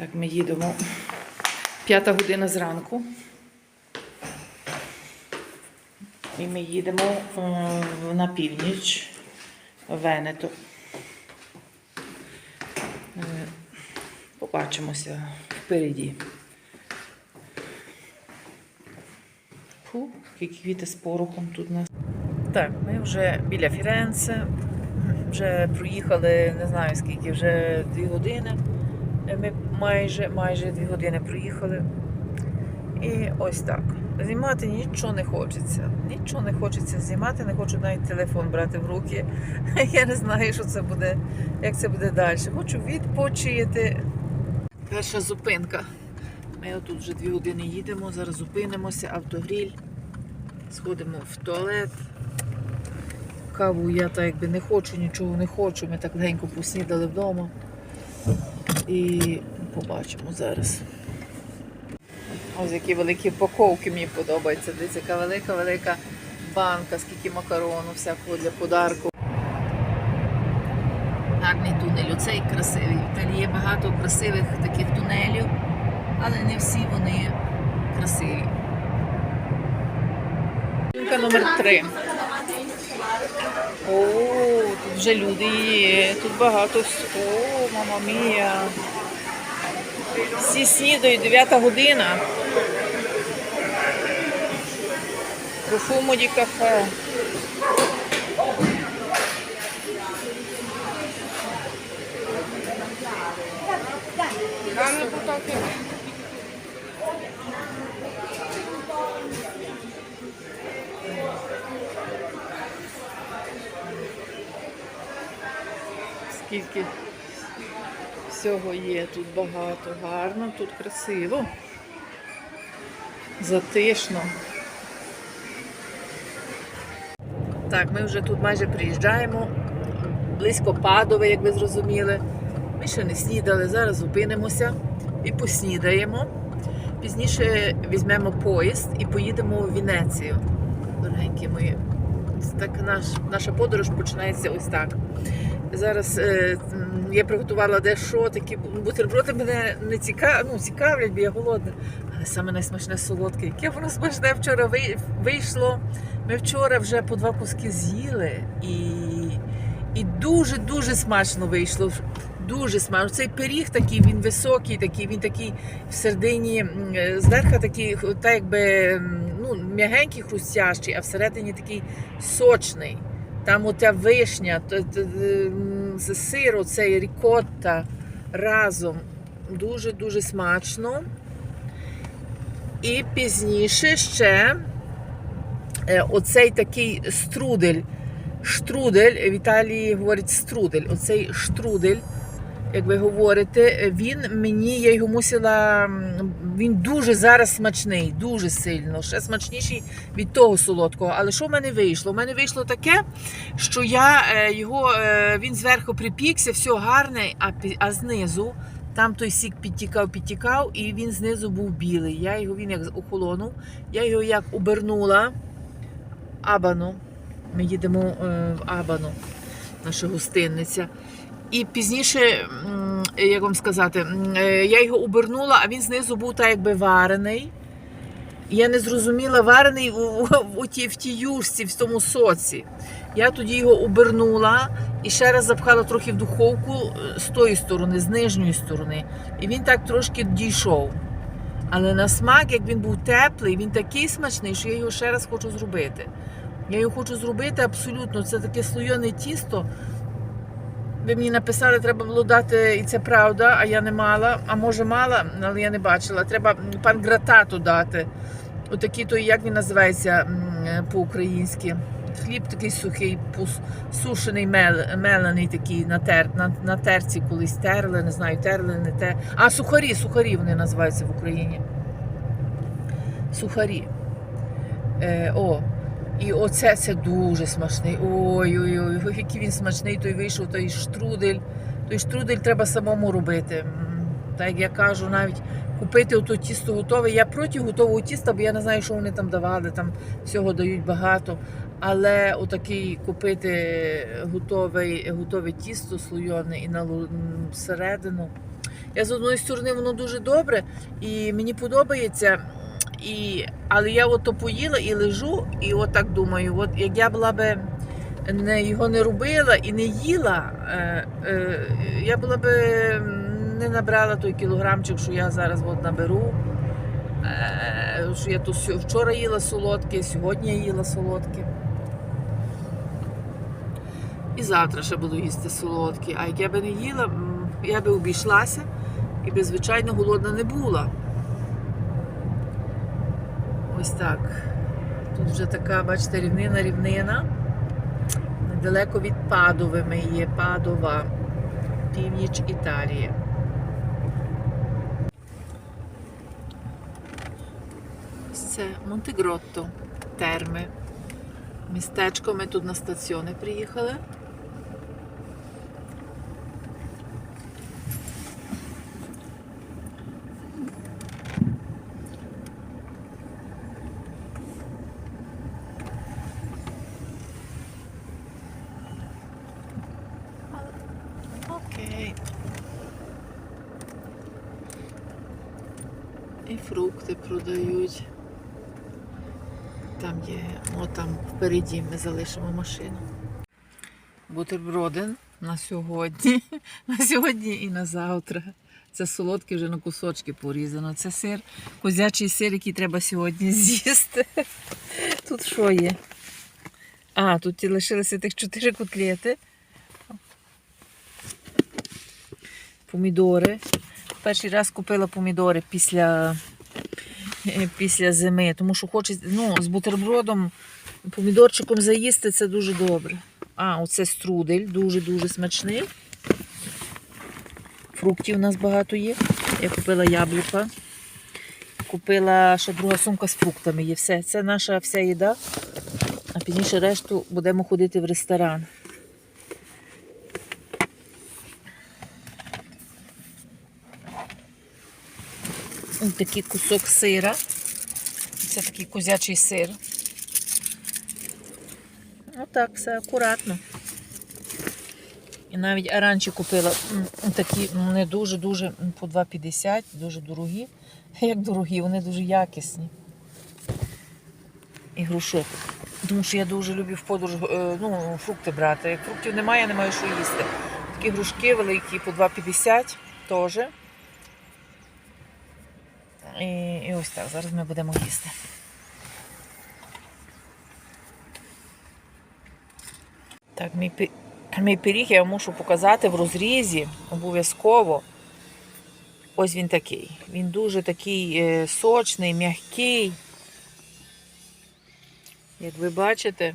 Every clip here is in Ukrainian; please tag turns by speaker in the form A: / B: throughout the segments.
A: Так, ми їдемо. П'ята година зранку. І ми їдемо е, на північ в Венето. Е, Побачимося впереді. Фу, які квіти з порохом тут у нас. Так, ми вже біля Фіренце. Вже проїхали, не знаю скільки, вже дві години. Ми майже, майже дві години проїхали. І ось так. Знімати нічого не хочеться. Нічого не хочеться знімати, не хочу навіть телефон брати в руки. Я не знаю, що це буде, як це буде далі. Хочу відпочити. Перша зупинка. Ми отут вже дві години їдемо, зараз зупинимося, автогріль. Сходимо в туалет. Каву я так якби не хочу, нічого не хочу. Ми так легенько поснідали вдома. І побачимо зараз. Ось які великі упаковки мені подобаються. Дивіться, яка велика-велика банка, скільки макарону, всякого для подарку. Гарний тунель, оцей красивий. Італії є багато красивих таких тунелів, але не всі вони красиві. Жінка номер три. О, тут вже люди є, тут багато О, мама мія. Всі снідають, 9 година. Профумо ді кафе. Скільки всього є, тут багато, гарно, тут красиво. Затишно. Так, ми вже тут майже приїжджаємо. Близько Падове, як ви зрозуміли. Ми ще не снідали, зараз зупинимося і поснідаємо. Пізніше візьмемо поїзд і поїдемо в Венецію. Дорогенькі мої. Так наш, наша подорож починається ось так. Зараз е, я приготувала дещо, такі бутерброди мене не цікав, ну, цікавлять, бо я голодна. Але саме найсмачне солодке. Яке воно смачне вчора вийшло. Ми вчора вже по два куски з'їли і, і дуже-дуже смачно вийшло. Дуже смачно. Цей пиріг такий, він високий, такий, він такий всередині, м, е, зверху такий, так якби ну, м'ягенький, хрустящий, а всередині такий сочний. Там ота вишня, сиру, цей рікотта разом. Дуже-дуже смачно. І пізніше ще е, оцей такий струдель. Штрудель, в Італії говорять струдель. Оцей штрудель, як ви говорите, він мені, я його мусила. Він дуже зараз смачний, дуже сильно, ще смачніший від того солодкого. Але що в мене вийшло? У мене вийшло таке, що я е, його, е, він зверху припікся, все гарне, а, а знизу там той сік підтікав, підтікав, і він знизу був білий. Я його він як охолонув, я його як обернула. Абану. Ми їдемо е, в Абану, наша гостинниця. І пізніше, як вам сказати, е, я його обернула, а він знизу був так якби варений. Я не зрозуміла, варений у, у, тій, в тій юшці, в тому соці. Я тоді його обернула і ще раз запхала трохи в духовку е, з тої сторони, з нижньої сторони. І він так трошки дійшов. Але на смак, як він був теплий, він такий смачний, що я його ще раз хочу зробити. Я його хочу зробити абсолютно. Це таке слойоне тісто. Ви мені написали, треба було дати, і це правда, а я не мала. А може мала, але я не бачила. Треба м, пангратату дати. Отакий той, як він називається по-українськи. Хліб такий сухий, сушений, мел, мелений такий на, тер, на, на терці колись терли, не знаю, терли, не те. А, сухарі, сухарі вони називаються в Україні. Сухарі. Е, о, і оце це дуже смачний. Ой-ой-ой, який він смачний, той вийшов, той штрудель. Той штрудель треба самому робити. Так як я кажу, навіть купити ото тісто готове. Я проти готового тіста, бо я не знаю, що вони там давали. Там всього дають багато. Але отакий купити готовий, готове тісто слойоне і на всередину. Я з одної сторони воно дуже добре і мені подобається. І, але я ото поїла і лежу, і от думаю, от як я була би не, його не робила і не їла, е, е, я була би не набрала той кілограмчик, що я зараз от наберу. Е, що я то вчора їла солодке, сьогодні я їла солодке. І завтра ще буду їсти солодкі. А як я би не їла, я би обійшлася і би, звичайно, голодна не була. Ось так. Тут вже така, бачите, рівнина, рівнина. Недалеко від Падови ми є Падова, північ Італії. Ось Це Монтегротто, терми. Містечко. Ми тут на стаціони приїхали. Окей. І фрукти продають. Там є, о там впереді ми залишимо машину. Бутерброди на сьогодні. На сьогодні і на завтра. Це солодке вже на кусочки порізано. Це сир, козячий сир, який треба сьогодні з'їсти. Тут що є? А, тут ті лишилися тих чотири котлети. Помідори. Перший раз купила помідори після, після зими, тому що хочеться ну, з бутербродом, помідорчиком заїсти це дуже добре. А, оце струдель, дуже-дуже смачний. Фруктів у нас багато є. Я купила яблука. Купила ще друга сумка з фруктами є. Все. Це наша вся їда. А пізніше решту будемо ходити в ресторан. Ось такий кусок сира. Це такий козячий сир. Отак, все акуратно. І навіть аранчі купила такі не дуже-дуже по 2,50, дуже дорогі. Як дорогі, вони дуже якісні. І грушок. Тому що я дуже люблю в подорож е, ну, фрукти брати. Фруктів немає, я не маю що їсти. Такі грушки великі по 2,50 теж. І, і ось так, зараз ми будемо їсти. Так, мій, мій пиріг я мушу показати в розрізі обов'язково. Ось він такий. Він дуже такий е, сочний, м'який. Як ви бачите.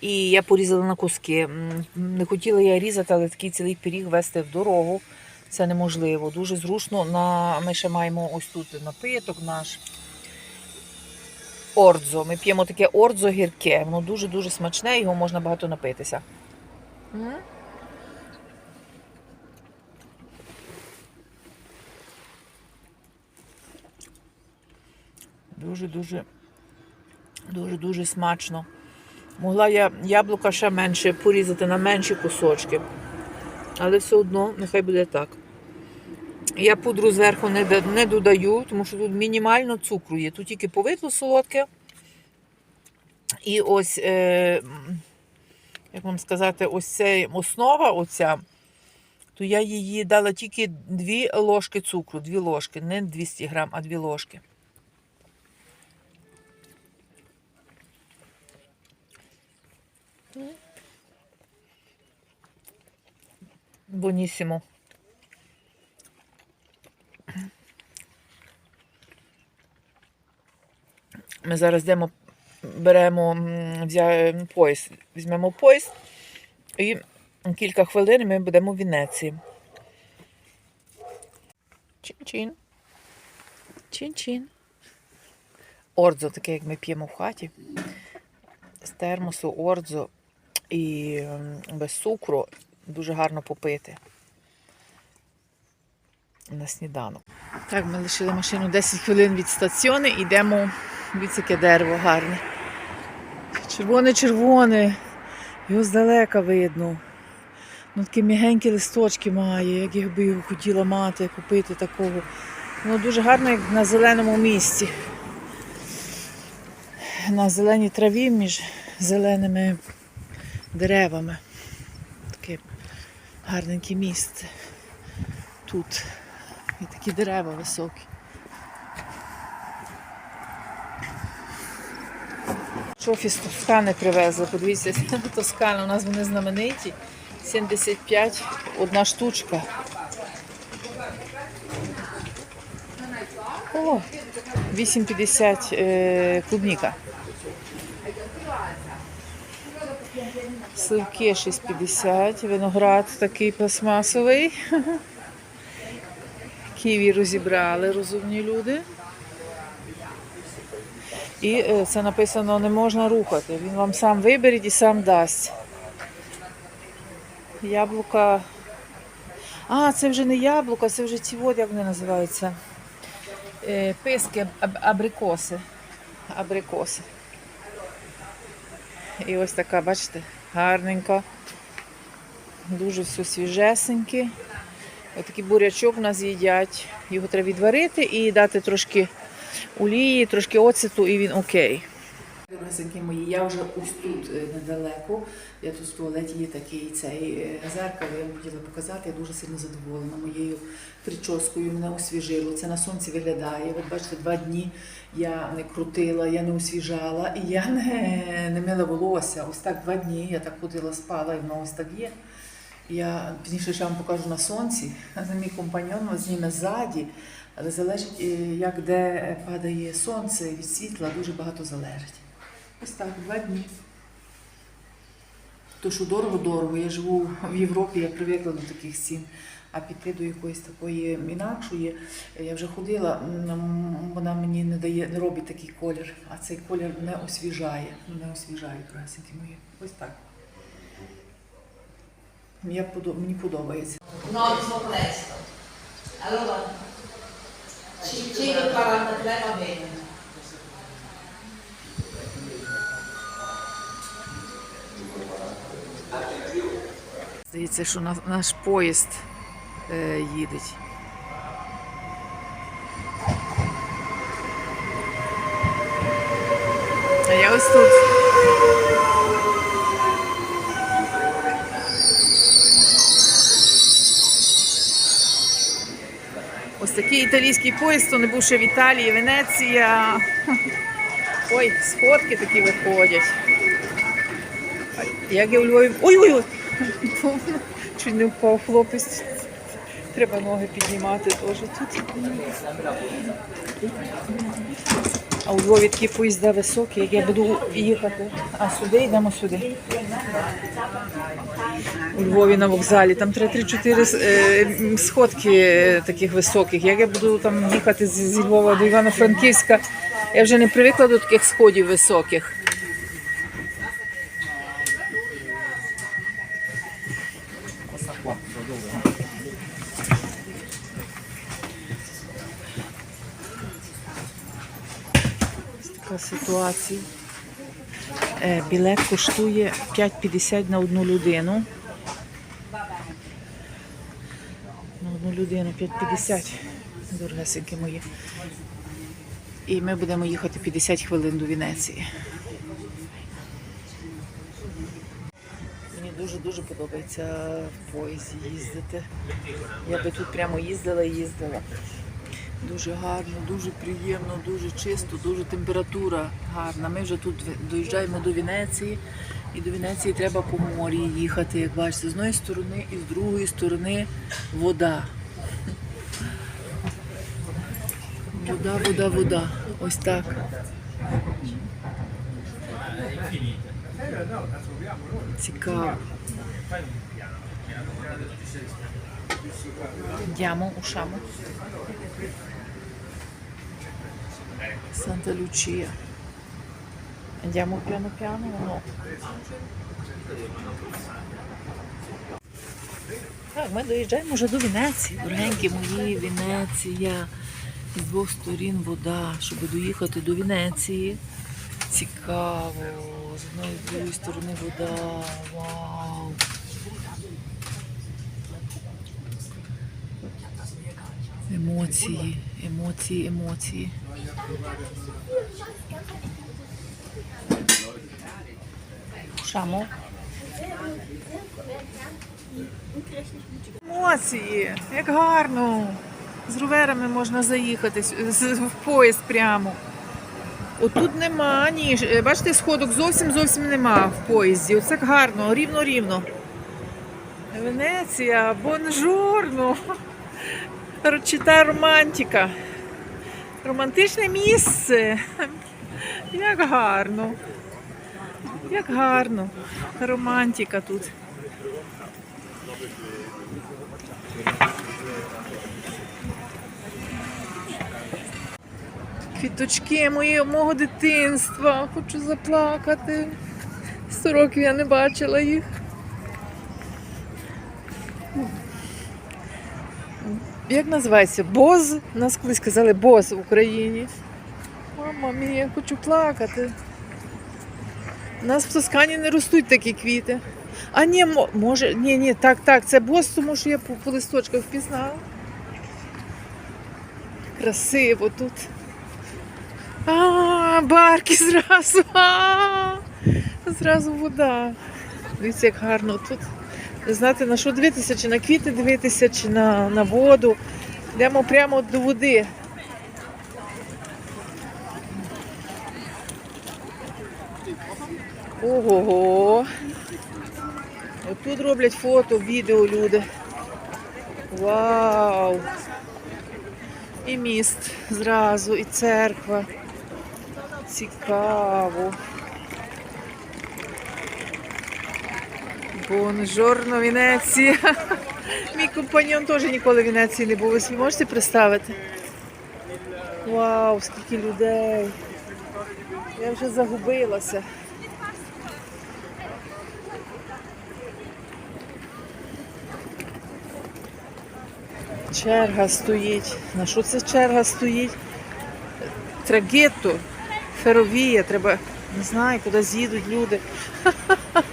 A: І я порізала на куски. Не хотіла я різати, але такий цілий пиріг вести в дорогу. Це неможливо. Дуже зручно. На... Ми ще маємо ось тут напиток наш. Ордзо. Ми п'ємо таке ордзо гірке. Воно дуже-дуже смачне, його можна багато напитися. Дуже-дуже дуже-дуже смачно. Могла я яблука ще менше порізати на менші кусочки. Але все одно, нехай буде так. Я пудру зверху не, не додаю, тому що тут мінімально цукру є. Тут тільки повидло солодке. І ось, е, як вам сказати, ось ця основа, оця, то я її дала тільки 2 ложки цукру, 2 ложки, не 200 грам, а 2 ложки. Бонісімо. Ми зараз йдемо, беремо поїзд. Візьмемо поїзд і кілька хвилин ми будемо в Венеції. Чин-чин. Чин-чин. Ордзо, таке, як ми п'ємо в хаті. З термосу ордзо і без цукру дуже гарно попити. На сніданок. Так, ми лишили машину 10 хвилин від стаціону і йдемо. Дивіться, яке дерево гарне. Червоне-червоне. Його здалека видно. Ну, такі м'ягенькі листочки має, як я би його хотіла мати, купити такого. Воно дуже гарно, як на зеленому місці. На зеленій траві між зеленими деревами. Гарненьке місце. Тут. І такі дерева високі. Шофі Тоскани привезли. Подивіться, Тоскана, у нас вони знамениті. 75 одна штучка. О, 8,50 е, клубніка. Сливки 6,50, виноград такий пластмасовий. Ківі розібрали розумні люди. І е, це написано не можна рухати. Він вам сам виберіть і сам дасть. Яблука. А, це вже не яблука, це вже ці от, як вони називаються. Е, писки, абрикоси. Абрикоси. І ось така, бачите, гарненька. Дуже все свіжесеньке. Ось такий бурячок у нас їдять. Його треба відварити і дати трошки олії, трошки оцету, і він окей. Дорогесенькі мої, я вже ось тут е, недалеко. Я тут в туалеті є такий цей е, зеркало, я вам хотіла показати. Я дуже сильно задоволена моєю прическою. Мене освіжило. Це на сонці виглядає. Ви бачите, два дні я не крутила, я не освіжала і я не, не мила волосся. Ось так два дні я так ходила, спала, і воно ось так є. Я пізніше ще вам покажу на сонці. Це мій компаньон зніме ззаді, але залежить, е, як де падає сонце від світла, дуже багато залежить. Ось так, два дні. То, що дорого-дорого, я живу в Європі, я привикла до таких цін. А піти до якоїсь такої інакшої, я вже ходила, вона мені не дає, не робить такий колір, а цей колір не освіжає. Не освіжає, красенькі мої. Ось так. Я мені подобається.
B: Allora, 5,43 va bene.
A: Здається, що на- наш поїзд е, їде. А я ось тут. Ось такий італійський поїзд, хто не був ще в Італії, Венеція. Ой, сходки такі виходять. Як я у Львові. Ой-ой-ой! Чуть не впав хлопець. Треба ноги піднімати теж тут. А у Львові такі поїзда високі, як я буду їхати. А сюди йдемо сюди. У Львові на вокзалі. Там треба 3-4 е, сходки е, таких високих. Як я буду там їхати зі Львова до Івано-Франківська, я вже не привикла до таких сходів високих. Ситуація. Е, Білет коштує 5,50 на одну людину. На одну людину 5,50. Дорогесенькі мої. І ми будемо їхати 50 хвилин до Венеції. Мені дуже-дуже подобається в поїзді їздити. Я би тут прямо їздила і їздила. Дуже гарно, дуже приємно, дуже чисто, дуже температура гарна. Ми вже тут доїжджаємо до Венеції, і до Венеції треба по морі їхати, як бачите, з однієї сторони і з другої сторони вода. Вода, вода, вода. Ось так. Цікаво. Andiamo, usciamo. Santa Lucia. Andiamo piano piano o no? Так, ми доїжджаємо вже до Венеції. Дорогенькі мої, Венеція. З двох сторін вода, щоб доїхати до Венеції. Цікаво. з одної з другої сторони вода. Вау! Емоції, емоції, емоції. Шамо. Емоції, як гарно. З роверами можна заїхати в поїзд прямо. Отут нема, ні. е, Бачите, сходок зовсім зовсім нема в поїзді. Оце гарно, рівно-рівно. Венеція, бонжорно. Чита романтика. Романтичне місце. Як гарно. Як гарно. Романтика тут. Квіточки мої, мого дитинства. Хочу заплакати. Сто років я не бачила їх. Як називається? Боз? Нас колись казали боз в Україні. Мама мія, я хочу плакати. У нас в Тоскані не ростуть такі квіти. А ні, може, ні, ні, так, так, це боз, тому що я по, по листочках впізнала. Красиво тут. А, барки зразу. А, зразу вода. Дивіться, як гарно тут. Знати на що дивитися, чи на квіти дивитися, чи на, на воду. Йдемо прямо до води. Ого. Отут роблять фото, відео люди. Вау! І міст зразу, і церква. Цікаво. Бонжорно, Венеція. Мій компаньон теж ніколи в Венеції не був. Ви можете представити? Вау, скільки людей. Я вже загубилася. Черга стоїть. На що це черга стоїть? Трагетто, феровія, треба, не знаю, куди з'їдуть люди.